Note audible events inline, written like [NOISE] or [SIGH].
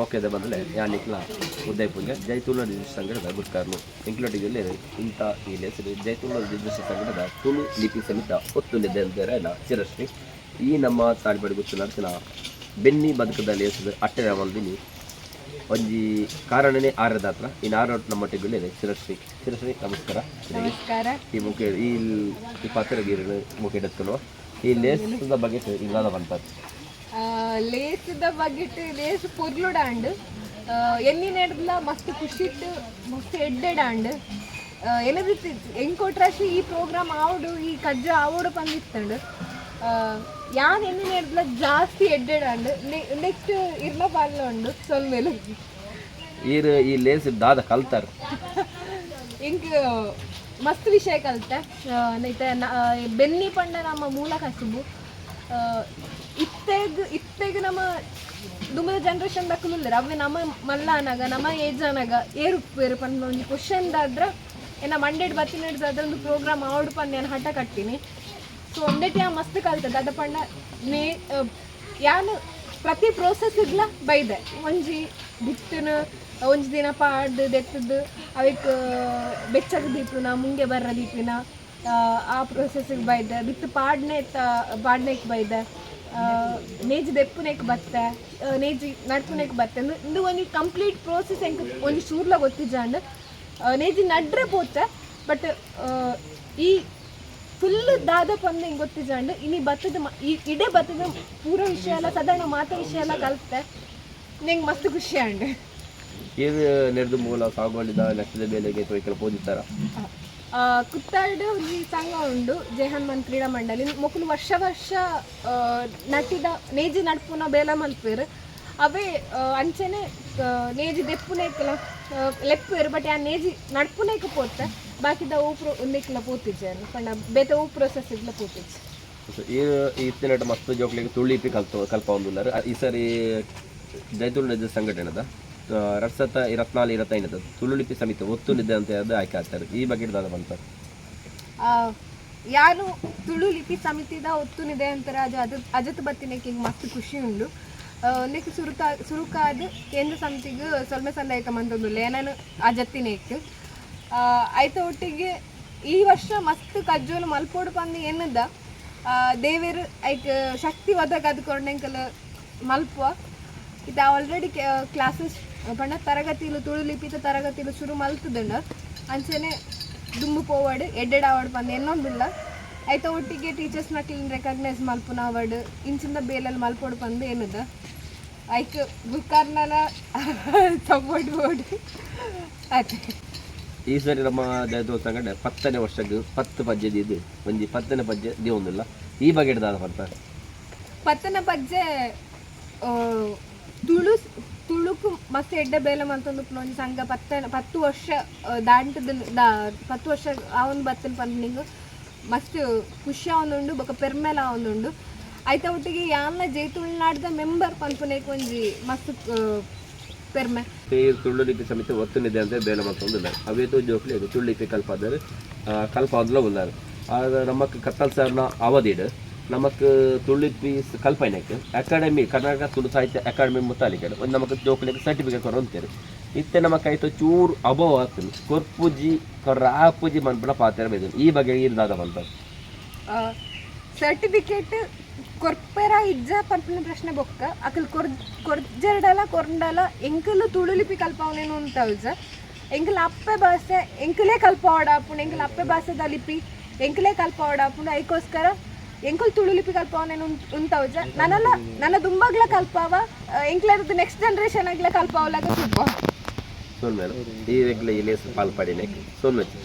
ಮೊಕ್ಕೆದ ಬದಲೆ ಯಾನಿಕ್ಲ ಉದಯಪುರ್ಗೆ ಜೈತುಳ register ಸಂಘಟದ ಗುರ್ಕಾರ್ನು. ಎಂಕ್ಲೊಟ್ಟಿಗೆ ಇಂಥ ಈ ಹೆಸರು ಜೈತುಳ ರಿಜಿಸ್ಟರ್ ಸಂಘಟದ ತುಳು ಲಿಪಿ ಸಮಿತ ಒತ್ತುನಿದೆ ಅಂತ ಚಿರಶ್ರೀ. ಈ ನಮ್ಮ ತಾಳಿಬಡಿ ಗುತ್ತು ನಡೆಸಿನ ಬೆನ್ನಿ ಬದುಕದಲ್ಲಿ ಹೆಸರು ಅಟ್ಟೆ ಮಲ್ದಿನಿ ಒಂಜಿ ಕಾರಣನೇ ಆರದ ಹತ್ರ ಇನ್ನು ನಮ್ಮ ನಮ್ಮೊಟ್ಟಿಗೆ ಚಿರಶ್ರೀ. ಚಿರಶ್ರೀ ನಮಸ್ಕಾರ. ನಮಸ್ಕಾರ. ಈ ಮುಖ್ಯ ಈ ಈ ಪಾತ್ರ ಗೀರನು ಮುಖ ಎಡುತ್ತಲು ಈ ಲೇಸದ ಬಗ್ಗೆ ಇಲ್ಲದ ಬಂತದ್ದು ಆ, ಲೇಸದ ಬಗ್ಗೆಟ್ ಲೇಸ್ ಪೊರ್ಲುಡಾಂಡ್ ಎನ್ನಿ ನೆಡ್ಲ ಮಸ್ತ್ ಖುಷಿಟ್ ಮಸ್ತ್ ಎಡ್ಡೆಡಾಂಡ್ ಏನದು ಎಂಕೋಟ್ರಾಶಿ ಈ ಪ್ರೋಗ್ರಾಮ್ ಆವಡು ಈ ಕಜ್ಜ ಆವಡು ಪಂದಿತ್ತಂಡ್ ಯಾನ್ ಎನ್ನಿ ನೆಡ್ಲ ಜಾಸ್ತಿ ಎಡ್ಡೆಡಾಂಡ್ ನೆಕ್ಸ್ಟ್ ಇರ್ಲ ಪಾಲ್ಲ ಉಂಡು ಸೊಲ್ಮೇಲು ಈರ್ ಈ ಲೇಸ್ ದಾದ ಕಲ್ತಾರ. ಇಂಕ್ ಮಸ್ತ್ ವಿಷಯ ಕಲ್ತೆ. ನೈತೆ ಬೆನ್ನಿ ಪಂಡ ನಮ್ಮ ಮೂಲ ಕಸುಬು. ಇತ್ತೆಗ್ ಇತ್ತೆಗ್ ನಮ್ಮ ದುಮದ ಜನರೇಷನ್ ದಕ್ಕಲಿಲ್ಲ ಅವೇ ನಮ್ಮ ಮಲ್ಲಾನಾಗ ನಮ್ಮ ಏಜ್ ಅನಾಗ ಏರು ಬೇರು ಪಂದ್ ಒಂದು ಕ್ವಶನ್ ದಾದ್ರ ಏನ ಮಂಡೇಡ್ ಬತ್ತಿನ ಹಿಡ್ದು ಒಂದು ಪ್ರೋಗ್ರಾಮ್ ಆವಡ್ ಪಂದ್ ನಾನು ಹಠ ಕಟ್ತೀನಿ. ಸೊ ಒಂದೇ ಟೈಮ್ ಮಸ್ತ್ ಕಲ್ತದ ಅದ ಪಂಡ ನೇ ಯಾನು ಪ್ರತಿ ಪ್ರೋಸೆಸ್ ಇದ್ಲ ಬೈದೆ. ಒಂಜಿ ಬಿತ್ತನ ಒಂಜಿ ದಿನ ಪಾಡ್ ದೆತ್ತದು ಅವಕ್ ಬೆಚ್ಚಗ ದೀಪಿನ ಮುಂಗೆ ಬರ್ರ ದೀಪಿನ ಆ, ಆ ಪ್ರೋಸೆಸ್ಗೆ ಬೈದೆ. ಬಿತ್ತು ಪಾಡ್ನೆ ಪಾಡ್ನೆಕ್ ಬೈದೆ. ಆ, ನೇಜಿ ದೆಪ್ಪುನೆಕ್ ಬತ್ತೆ ನೇಜಿ ನಡ್ಪುನೆಕ್ ಬತ್ತೆ. ಇಂದು ಒಂದು ಕಂಪ್ಲೀಟ್ ಪ್ರೋಸೆಸ್ ಹೆಂಗೆ ಒಂದು ಶೂರ್ಲ ಗೊತ್ತಿಜಾಂಡ್ ನೇಜಿ ನಡ್ರೆ ಪೋತೆ ಬಟ್ ಈ ಫುಲ್ ದಾದ ಪಂದ ಹಿಂಗೆ ಗೊತ್ತಿಜಾಂಡ್ ಇನಿ ಬತ್ತದ ಈ ಇಡೇ ಬತ್ತದ ಪೂರ ವಿಷಯ ಎಲ್ಲ ಸಾಧಾರಣ ಮಾತ ವಿಷಯ ಎಲ್ಲ ಕಲ್ತೆ. ನಂಗೆ ಮಸ್ತ್ ಖುಷಿ ಅಂಡ್ ಇದು ನೆರೆದು ಮೂಲ ಸಾಗುವಳಿದ ನಷ್ಟದ ಬೆಲೆಗೆ ಪೋದಿತ್ತಾರ ಕುತ್ತಾಡ್ ಈ ಸಂಘ ಉಂಡು ಜಯ ಕ್ರೀಡಾ ಮಂಡಳಿ. ಮೊಕ್ಕಲು ವರ್ಷ ವರ್ಷ ನಟಿದ ನೇಜಿ ನಡ್ಪುನ ಬೇಲ ಮಲ್ಪೇರು ಅವೇ ಅಂಚೆನೆ ನೇಜಿ ದೆಪ್ಪುನೇಕಲ ಲೆಪ್ಪೇರು ಬಟ್ ಆ ನೇಜಿ ನಡ್ಪುನೇಕ ಪೋತೆ ಬಾಕಿದ ಊಪ್ರು ಪ್ರೋ ಒಂದೇಕಲ ಪೋತಿಜ್ಜೆ ಪಂಡ ಬೇತೆ ಊ ಪ್ರೊಸೆಸ್ ಇದ್ಲ ಪೋತಿಜ್ಜೆ. ಮಸ್ತ್ ಜೋಕ್ಲಿಗೆ ತುಳಿಪಿ ಕಲ್ತು ಕಲ್ಪ ಒಂದು ಈ ಸರಿ ಜೈತುಳ್ಳ ಸಂಘಟನೆದ? ಎರಡ್ ಸತ ಇರತ್ನಾಲ್ ಏನದು ತುಳುಲಿಪಿ ಸಮಿತಿ ಒತ್ತು ನಿದ್ದೆ ಅಂತ ಹೇಳಿ ಆಯ್ಕೆ ಆಗ್ತಾರೆ ಈ ಬಗ್ಗೆ ದಾದ ಬಂತ? ಯಾರು ತುಳು ಲಿಪಿ ಸಮಿತಿದ ಒತ್ತುನಿದೆ ಅಂತಾರೆ, ಅದು ಅಜತ್ ಬತ್ತಿನಕ್ಕೆ ಹಿಂಗೆ ಮಸ್ತ್ ಖುಷಿ ಉಂಡು ನೆಕ್ ಸುರುಕ, ಸುರುಕಾದ ಕೇಂದ್ರ ಸಮಿತಿಗೆ ಸ್ವಲ್ಪ ಸಲಹೆ ಮಂತೊಂದುಲ್ಲ ಲೇನನು ಅಜತ್ತಿನೇಕ್ ಆಯ್ತ ಒಟ್ಟಿಗೆ ಈ ವರ್ಷ ಮಸ್ತ್ ಕಜ್ಜೋಲು ಮಲ್ಪೋಡು ಪಂದು ಏನದ ದೇವೇರು ಐಕ್ ಶಕ್ತಿ ಒದಗ ಅದ್ಕೊಂಡೆಂಕಲ್ ಮಲ್ಪ ಇದು ಆಲ್ರೆಡಿ ಕ್ಲಾಸಸ್ ಪಂಡ ತರಗತಿಲು ತುಳು ಲಿಪಿತ ತರಗತಿಲು ಶುರು ಮಲ್ತದಂಡ ಅಂಚೆನೆ ದುಂಬು ಪೋವಾಡು ಎಡ್ಡೆಡ್ ಅವಾರ್ಡ್ ಬಂದು ಇನ್ನೊಂದಿಲ್ಲ. ಆಯ್ತ ಒಟ್ಟಿಗೆ ಟೀಚರ್ಸ್ನ ಕ್ಲೀನ್ ರೆಕಗ್ನೈಸ್ ಮಲ್ಪುನ ಅವಾರ್ಡ್ ಇಂಚಿಂದ ಬೇಲಲ್ಲಿ ಮಲ್ಪೋಡು ಬಂದು ಏನದ? ಐಕ್ ಬುಕ್ಕಾರ್ನಲ ಸಪೋರ್ಟ್ [LAUGHS] ಬೋರ್ಡ್ ಆಯ್ತು. ಈ ಸರಿ ನಮ್ಮ ಸಂಘಟನೆ ಪತ್ತನೇ ವರ್ಷಕ್ಕೆ ಪತ್ತು ಪಜ್ಜೆ ಇದು ಒಂಜಿ ಪತ್ತನೇ ಪದ್ಯ ದೇವೊಂದಿಲ್ಲ. ಈ ಬಗ್ಗೆ ದಾದ ಬಂತ ಪದ್ಯ ಪಜ್ಜೆ ತುಳು ತುಳುಕು ಮಸ್ತ್ ಎಡ್ಡೆ ಬೇಲೆ ಮಂತೊಂದು ಒಂದು ಸಂಘ ಪತ್ತ ಪತ್ತು ವರ್ಷ ದಾಂಟದ ಪತ್ತು ವರ್ಷ ಆ ಒಂದು ಬತ್ತನ ಪಂದ್ ನಿಂಗು. ಮಸ್ತ್ ಖುಷಿ ಆವೊಂದುಂಡು ಬೊಕ ಪೆರ್ಮೆಲ ಆವೊಂದುಂಡು ಐತ ಒಟ್ಟಿಗೆ ಯಾನ್ಲ ಜೈ ತುಳುನಾಡ್ದ ಮೆಂಬರ್ ಪನ್ಪುನೇಕ್ ಒಂಜಿ ಮಸ್ತ್ ಪೆರ್ಮೆ. ಈ ತುಳುಲಿಪಿ ಸಮಿತಿ ಅಂತ ಬೇಲೆ ಮತ್ತೊಂದಿಲ್ಲ ಅವೇತು ಜೋಕ್ಲಿ ತುಳುಲಿಪಿ ಕಲ್ಪ ಆದರೆ ಕಲ್ಪ ಅದಲ್ಲ ಉಲ್ಲಾರು ಆಗ ನಮಕ್ ಕತ್ತಲ್ ಸರ್ನ ನಮಕ್ ತುಳುಲಿಪಿ ಕಲ್ಪನೆಕ್ ಅಕಾಡೆಮಿ ಕರ್ನಾಟಕ ತುಳು ಸಾಹಿತ್ಯ ಅಕಾಡೆಮಿ ಮುತ್ತಾಲಿಕೆ ಒಂದು ನಮಗೆ ಜೋಕ್ಲಿಗೆ ಸರ್ಟಿಫಿಕೇಟ್ ಕೊರಂತೇರಿ ಇತ್ತೆ ನಮಕ್ ಆಯ್ತು ಚೂರು ಅಭಾವ ಆಗ್ತದೆ. ಕೊರ್ಪುಜಿ ಕೊರ್ರ ಆಪುಜಿ ಮನ್ಪುನ ಪಾತ್ರ ಬೇದು ಈ ಬಗ್ಗೆ ಇರ್ದಾದ ಬಂತ ಸರ್ಟಿಫಿಕೇಟ್ ಕೊರ್ಪೆರ ಇಜ್ಜ ಪನ್ಪುನ ಪ್ರಶ್ನೆ ಬೊಕ್ಕ. ಅಕಲ್ ಕೊರ್ ಕೊರ್ಜೆರ್ಡಲ, ಕೊರ್ಂಡಲ, ಎಂಕಲು ತುಳುಲಿಪಿ ಕಲ್ಪವನೇನು ಅಂತ ಉಜ್ಜ ಎಂಕಲ್ ಅಪ್ಪೆ ಭಾಷೆ, ಎಂಕಲೇ ಕಲ್ಪವಾಡ ಆಪುಂಡು ಎಂಕಲ್ ಅಪ್ಪೆ ಭಾಷೆದ ಲಿಪಿ, ಎಂಕಲೇ ಕಲ್ಪವಾಡ ಆಪುಂಡು ಅದಕ್ಕೋಸ್ಕರ ಎಂಕಲ್ ತುಳುಲಿಪಿ ಕಲ್ಪವನೇನು ಅಂತ ಉಜ್ಜ ನನ್ನಲ್ಲ, ನನ್ನ ದುಂಬಗ್ಲ ಕಲ್ಪವ ಎಂಕ್ಲರದ್ದು ನೆಕ್ಸ್ಟ್ ಜನರೇಷನ್ ಆಗ್ಲ ಕಲ್ಪ ತುಂಬ ಮೇಡಮ್ ಈ ವೆಗ್ಲ ಇಲೇಸ್ ಪಾಲ್ಪಡಿನೇಕ್ ಸೋನ್ಮೆಚ್ಚು